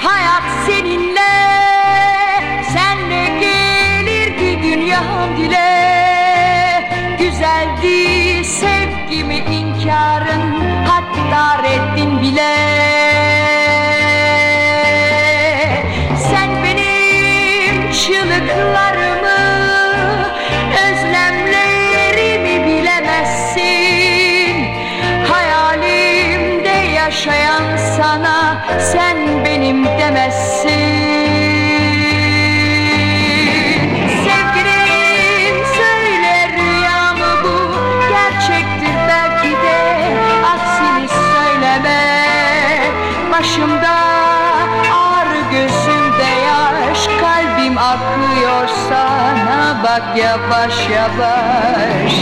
hayat seninle Senle gelirdi dünyam dile. Güzeldi sevgimi inkarın Hatta reddin bile. Sen benim çığlıklarım Sen benim demezsin. Sevgilim söyle rüya mı bu? Gerçektir belki de. Aksini söyleme. Başımda ağrı gözümde yaş. Kalbim akıyor sana Bak yavaş yavaş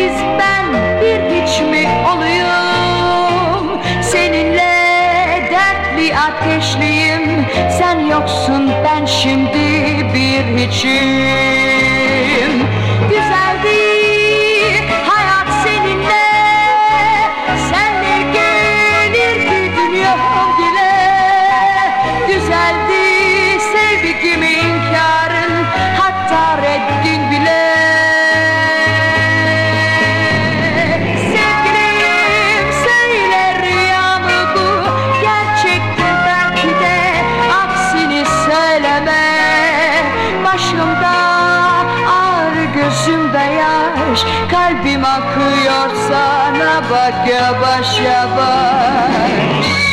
Sensiz ben bir hiç mi oluyum Seninle dertli ateşliyim. Sen yoksun ben şimdi bir hiçim yaş Kalbim akıyor sana bak yavaş yavaş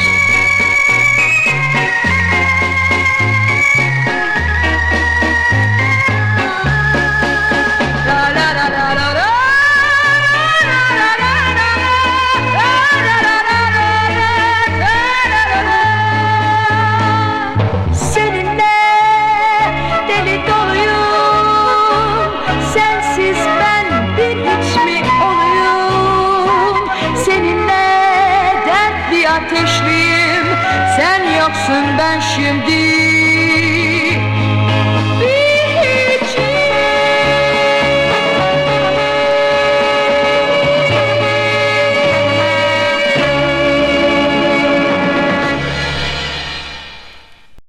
Yoksun ben şimdi